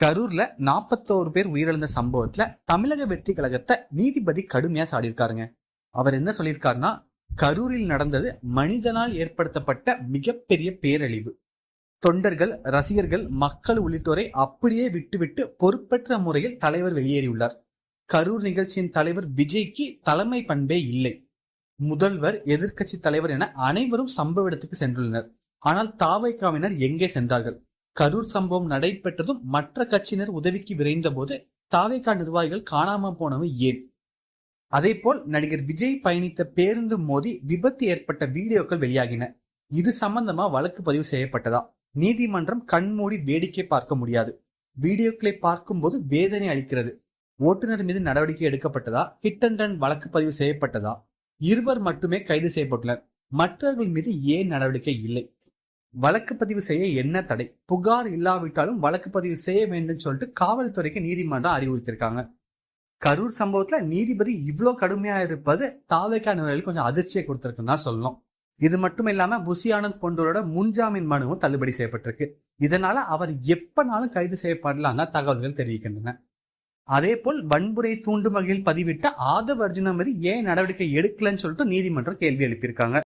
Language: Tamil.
கரூர்ல நாற்பத்தோரு பேர் உயிரிழந்த சம்பவத்துல தமிழக வெற்றி கழகத்தை நீதிபதி கடுமையா சாடியிருக்காருங்க. அவர் என்ன சொல்லியிருக்காருன்னா கரூரில் நடந்தது மனிதனால் ஏற்படுத்தப்பட்ட மிகப்பெரிய பேரழிவு. தொண்டர்கள் ரசிகர்கள் மக்கள் உள்ளிட்டோரை அப்படியே விட்டுவிட்டு பொறுப்பற்ற முறையில் தலைவர் வெளியேறியுள்ளார். கரூர் நிகழ்ச்சியின் தலைவர் விஜய்க்கு தலைமை பண்பே இல்லை. முதல்வர் எதிர்க்கட்சி தலைவர் என அனைவரும் சம்பவ இடத்துக்கு சென்றுள்ளனர். ஆனால் தாவைக்காவினர் எங்கே சென்றார்கள்? கரூர் சம்பவம் நடைபெற்றதும் மற்ற கட்சியினர் உதவிக்கு விரைந்த போது தாவேகா நிர்வாகிகள் காணாம போனவை ஏன்? அதேபோல் நடிகர் விஜய் பயணித்த பேருந்து மோதி விபத்து ஏற்பட்ட வீடியோக்கள் வெளியாகின. இது சம்பந்தமா வழக்கு பதிவு செய்யப்பட்டதா? நீதிமன்றம் கண்மூடி வேடிக்கை பார்க்க முடியாது. வீடியோக்களை பார்க்கும்போது வேதனை அளிக்கிறது. ஓட்டுநர் மீது நடவடிக்கை எடுக்கப்பட்டதா? ஹிட் அண்ட் ரன் வழக்கு பதிவு செய்யப்பட்டதா? இருவர் மட்டுமே கைது செய்யப்பட்டுள்ளனர். மற்றவர்கள் மீது ஏன் நடவடிக்கை இல்லை? வழக்கு பதிவு செய்ய என்ன தடை? புகார் இல்லாவிட்டாலும் வழக்கு பதிவு செய்ய வேண்டும் சொல்லிட்டு காவல்துறைக்கு நீதிமன்றம் அறிவுறுத்திருக்காங்க கரூர் சம்பவத்துல நீதிபதி இவ்வளோ கடுமையா இருப்பது தாவேக்கா நிலையில் கொஞ்சம் அதிர்ச்சியை கொடுத்திருக்குன்னு தான் சொல்லணும். இது மட்டும் இல்லாம புசி ஆனந்த் போன்றவரோட முன்ஜாமீன் மனுவும் தள்ளுபடி செய்யப்பட்டிருக்கு. இதனால அவர் எப்பனாலும் கைது செய்யப்படலாம் தகவல்கள் தெரிவிக்கின்றன. அதே போல் வன்முறை தூண்டும் வகையில் பதிவிட்ட ஆதவ் அர்ஜுனா மீது ஏன் நடவடிக்கை எடுக்கலன்னு சொல்லிட்டு நீதிமன்றம் கேள்வி எழுப்பியிருக்காங்க.